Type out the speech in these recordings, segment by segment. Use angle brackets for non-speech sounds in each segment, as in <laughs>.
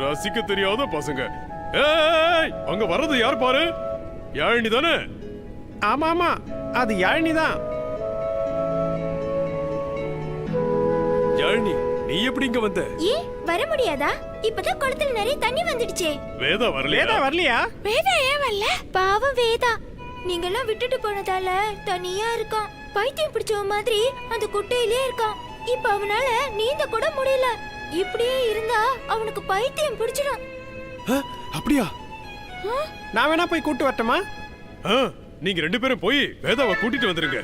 ரசிக்க தெரியாத பசங்க. ஏய் அங்க வர்றது யார் பாரு? யாழினி தானே? ஆமா ஆமா அது யாழினி தான். யாழினி நீ எப்படி இங்க வந்த? ஏன் வர முடியாதா? இப்பதான் குளத்துல நிறைய தண்ணி வந்துடுச்சே. வேதா வரலையா? வேதா வரலையா? வேதா ஏன் வரல? பாவம் வேதா. நீங்கெல்லாம் விட்டுட்டு போனதால தனியா இருக்கான் பைத்தியம் பிடிச்சவ மாதிரி அந்த குட்டையிலே இருக்கான். இப்ப அவனால நீந்த கூட முடியல. இப்படியே இருந்தா அவனுக்கு பைத்தியம் பிடிச்சிடும். அப்படியா? நான் வேணா போய் கூட்டு வரட்டுமா? ஆ, நீங்க ரெண்டு பேரும் போய் வேதாவை கூட்டிட்டு வந்துருங்க.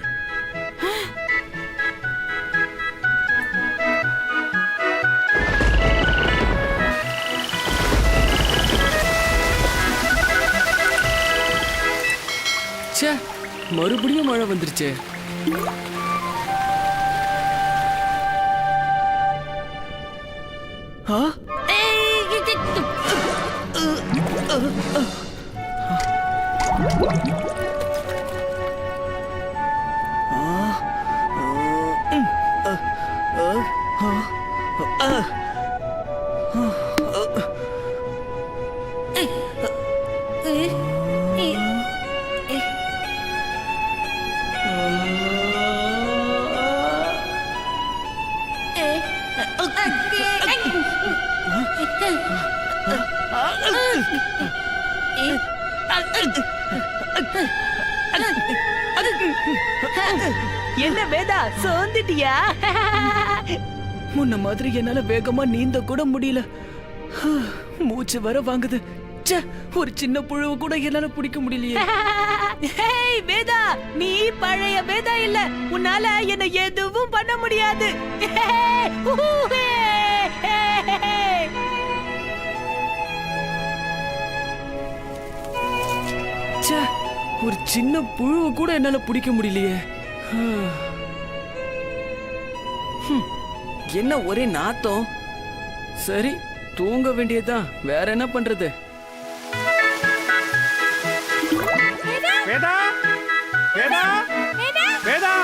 ச்சே மறுபடியும் மழை வந்துருச்சே. ஆ என்ன வேதா சோர்ந்துட்டியா? முன்ன மாதிரி என்னால வேகமா நீந்த கூட முடியல. மூச்சு வர வாங்குது. ச்சே ஒரு சின்ன புழுவை கூட என்னால பிடிக்க முடியலையே. ஹேய் வேதா நீ பழைய வேதா இல்ல. உன்னால என்ன எதுவும் பண்ண முடியாது. ஒரு சின்ன புழுவை கூட என்னால பிடிக்க முடியலையே. <sighs> என்ன ஒரே நாத்தம்? சரி தூங்க வேண்டியதுதான் வேற என்ன பண்றது? வேதா? வேதா? வேதா?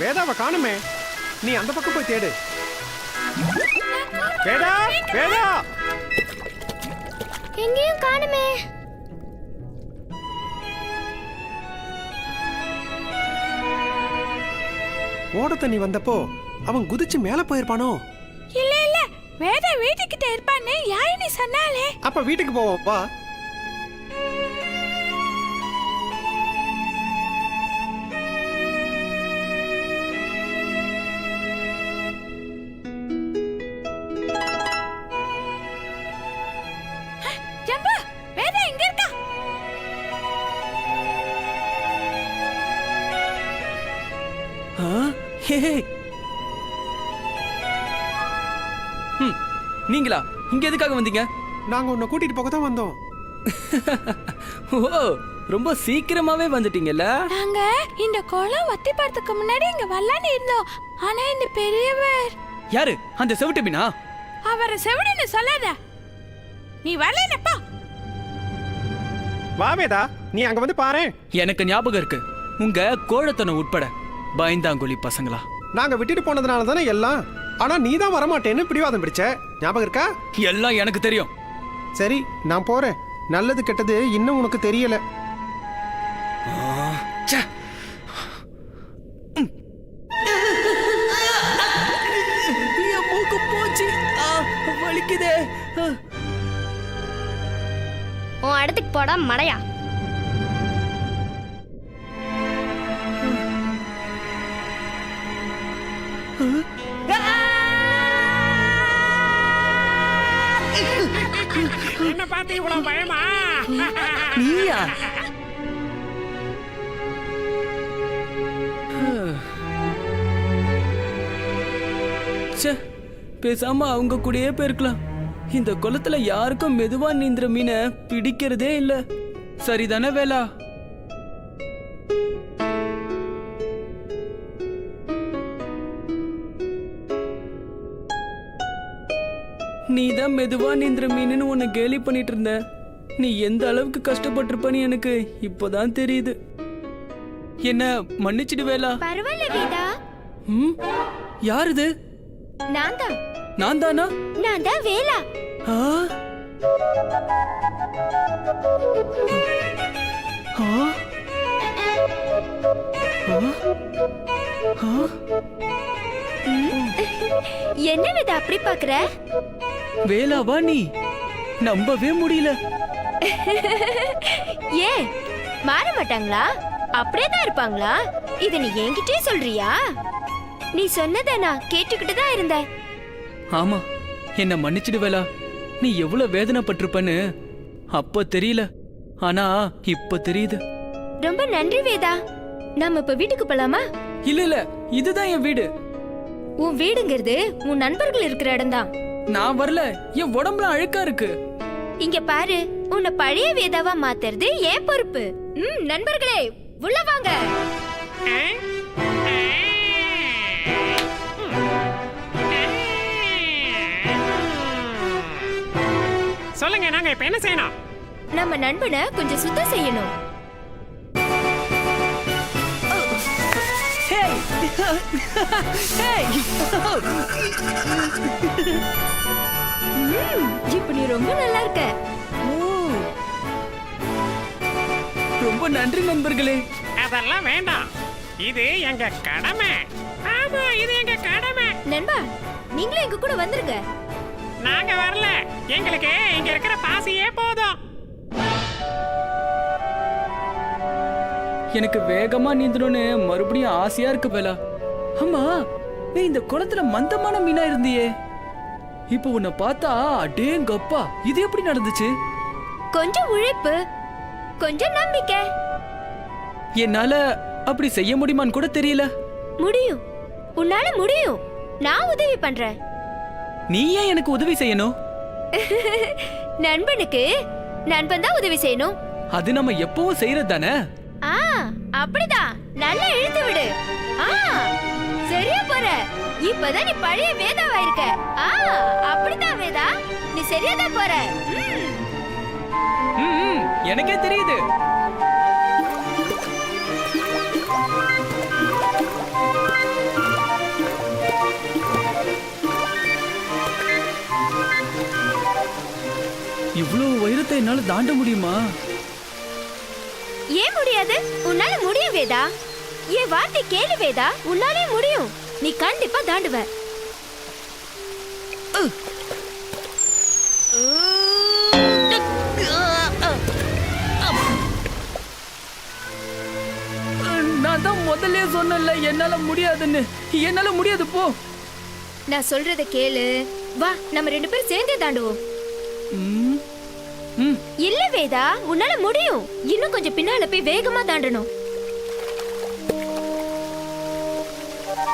வேதாவை காணுமே. நீ அந்த பக்கம் போய் தேடு. வேதா? வேதா? எங்கேயும் காணுமே. ஓட தண்ணி வந்தப்போ அவன் குதிச்சு மேல போயிருப்பானோ? இல்ல இல்ல. வேதா வீட்டுக்கிட்ட இருப்பான்னு யாழினி சொன்னாலே அப்ப வீட்டுக்கு போவோம் வா. ஹே. ஹம், நீங்களா? இங்க எதுக்காக வந்தீங்க? நாங்க உன்னை கூட்டிட்டு போக தான் வந்தோம். <laughs> ஓ ரொம்ப சீக்கிரமாவே வந்துட்டீங்கல்ல? நாங்க இந்த குளம் வத்தி போறதுக்கு முன்னாடி இங்க வரலான்னு இருந்தோம். ஆனா இந்த பெரியவர் யாரு? அந்த செவிட்டு மீனா? அவரை செவிடுன்னு சொல்லாத. நீ வரலப்பா வா வேதா நீ அங்க வந்து பாரு எனக்கு ஞாபகம் இருக்கு. உங்க கோழத்தனம் உட்பட. பயந்தாங்குழி பசங்களா? நாங்க விட்டுட்டு போனதுனால தானே எல்லாம். ஆனா நீ தான் வரமாட்டேன்னு பிடிவாதம் பிடிச்ச. ஞாபகம் இருக்கா? எல்லாம் எனக்கு தெரியும். சரி நான் போறேன். நல்லது கெட்டது இன்னும் உனக்கு தெரியல. வலிக்குதே. உன் இடத்துக்கு போடா மடையா. என்ன பார்த்து இவ்வளவு பயமா? நீயா? ச்சே பேசாம அவங்க கூடயே போயிருக்கலாம். இந்த குளத்துல யாருக்கும் மெதுவா நீந்துற மீனை பிடிக்கிறதே இல்ல. சரிதானே வேலா? நீ தான் மெதுவா நீந்துற மீனுன்னு உன்னை கேலி பண்ணிட்டு இருந்த. நீ எந்த அளவுக்கு கஷ்டப்பட்டிருப்பன்னு எனக்கு இப்போதான் தெரியுது. என்ன மன்னிச்சிடு வேலா. பரவாயில்ல வேதா. ம்? யார் இது நான் தான் நான் தானா நான் தான் வேலா ஆ? ஆ? என்ன வேதா அப்படி பாக்குற? வேலாவா நீ? நம்பவே முடியல. <laughs> ஏன்? மாற மாட்டாங்களா அப்படியே தான் இருப்பாங்களா? இத நீ என்கிட்டயே சொல்றியா? நீ சொன்னதை நான் கேட்டுக்கிட்டு தான் இருந்தேன். ஆமா என்ன மன்னிச்சிடு வேலா. நீ எவ்வளவு வேதனைப்பட்டிருப்பன்னு அப்ப தெரியல. ஆனா இப்ப தெரியுது. ரொம்ப நன்றி வேதா. நாம இப்ப வீட்டுக்கு போலாமா? இல்ல இல்ல இதுதான் என் வீடு. உன் வீடுங்கிறது உன் நண்பர்கள் இருக்கிற இடம்தான். நான் வரல. என் உடம்புல அழுக்கா இருக்கு. இங்க பாரு உன்னை பழைய வேதாவா மாத்துறது ஏன் பொறுப்பு. ம் நண்பர்களே உள்ள வாங்க. சொல்லுங்க நாங்க இப்ப என்ன செய்யணும்? நம்ம நண்பனை கொஞ்சம் சுத்தம் செய்யணும். ஹேய் ஹேய் ம், இப்ப நீ ரொம்ப நல்லா இருக்க. ஓ. ரொம்ப நன்றி நண்பர்களே. அதெல்லாம் வேண்டாம். இது எங்க கடமை. ஆமா இது எங்க கடமை. நண்பா நீங்களும் எங்க கூட வந்துருங்க. நாங்க வரல. எங்களுக்கு இங்க இருக்கிற பாசியே போதும். எனக்கு வேகமா நீந்தணும்னு மறுபடியும் ஆசையா இருக்கு வேலா ஆமா நீ இந்த குளத்துல மந்தமான மீனா இருந்தியே. இப்போ உன்னை பார்த்தா அடேங்கப்பா. இது எப்படி நடந்துச்சு? கொஞ்சம் உழைப்பு கொஞ்சம் நம்பிக்கை. என்னால அப்படி செய்ய முடியுமான்னு கூட தெரியல. முடியும். உன்னால முடியும். நான் உதவி பண்றேன். நீ ஏன் எனக்கு உதவி செய்யணும்? <laughs> நண்பனுக்கு நண்பன் தான் உதவி செய்யணும். அது நம்ம எப்பவும் செய்யறது தானே? ஆ அப்படிதான். நல்லா இழுத்து விடு. ஆ சரியா போற. இப்பதான் நீ பழைய வேதாவா இருக்க ஆ அப்படிதான் வேதா. நீ சரியா தான் போற. எனக்கே தெரியுது. இவ்வளவு உயரத்தை என்னால தாண்ட முடியுமா? ஏன் முடியாது? உன்னால முடியும் வேதா. என் வார்த்தை கேளு வேதா. உன்னாலே முடியும். நீ கண்டிப்பா தாண்டுவ. நான் தான் முதல்ல சொன்னேன்ல என்னால முடியாதுன்னு. என்னால முடியாது போ. நான் சொல்றத கேளு. வா நம்ம ரெண்டு பேரும் சேர்ந்தே தாண்டுவோம். இல்ல வேதா உன்னால முடியும். இன்னும் கொஞ்சம் பின்னால போய் வேகமா தாண்டணும்.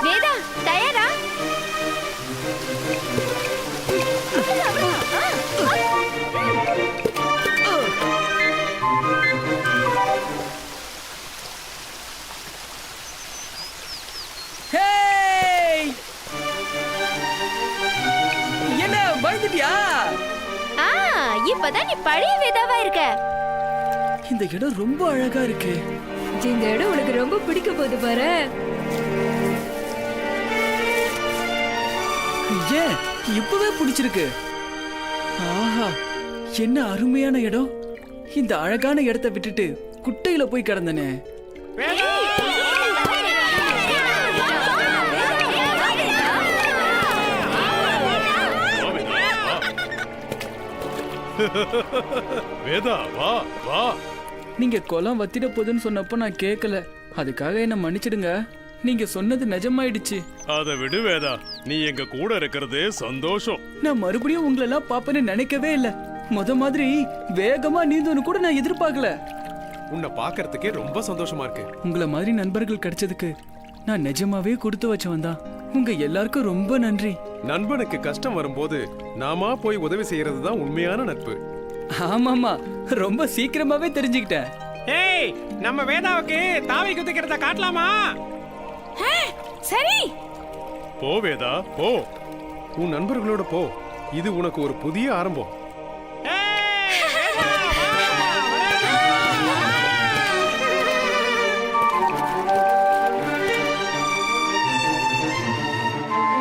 வேதா தயாரா! என்ன பயந்துட்டியா? ஆ இப்பதான் நீ பழைய வேதாவா இருக்க. இந்த இடம் ரொம்ப அழகா இருக்கு. இந்த இடம் உனக்கு ரொம்ப பிடிக்க போகுது பாரு. ஏன் இப்பவே பிடிச்சிருக்கு. ஆஹா என்ன அருமையான இடம். இந்த அழகான இடத்தை விட்டுட்டு குட்டையில போய் கிடந்தனே. வேதா, வா. வா. நீங்க குளம் வத்திட போகுதுன்னு சொன்னப்போ நான் கேட்கல அதுக்காக என்ன மன்னிச்சிடுங்க. நீங்க சொன்னது நிஜமாயிடுச்சு. அதை விடு வேதா. நீ எங்க கூட இருக்கிறது சந்தோஷம். நான் மறுபடியும் உங்களெல்லாம் பாப்பேன்னு நினைக்கவே இல்ல. முத மாதிரி வேகமா நீந்தோன்னு கூட நான் எதிர்பார்க்கல. உன்னை பார்க்கறதுக்கே ரொம்ப சந்தோஷமா இருக்கு. உங்களை மாதிரி நண்பர்கள் கிடைச்சதுக்கு நான் நிஜமாவே கொடுத்து வச்சவன் தான் உங்க எல்லாருக்கும் ரொம்ப நன்றி. நண்பனுக்கு கஷ்டம் வரும்போது நாமா போய் உதவி செய்யறது தான் உண்மையான நட்பு. ஆமாமா ரொம்ப சீக்கிரமாவே தெரிஞ்சுக்கிட்டேன். ஏய் நம்ம வேதாவுக்கு தாவி குதிக்கிறத காட்டலாமா? சரி. போ வேதா போ. உன் நண்பர்களோட போ. இது உனக்கு ஒரு புதிய ஆரம்பம்.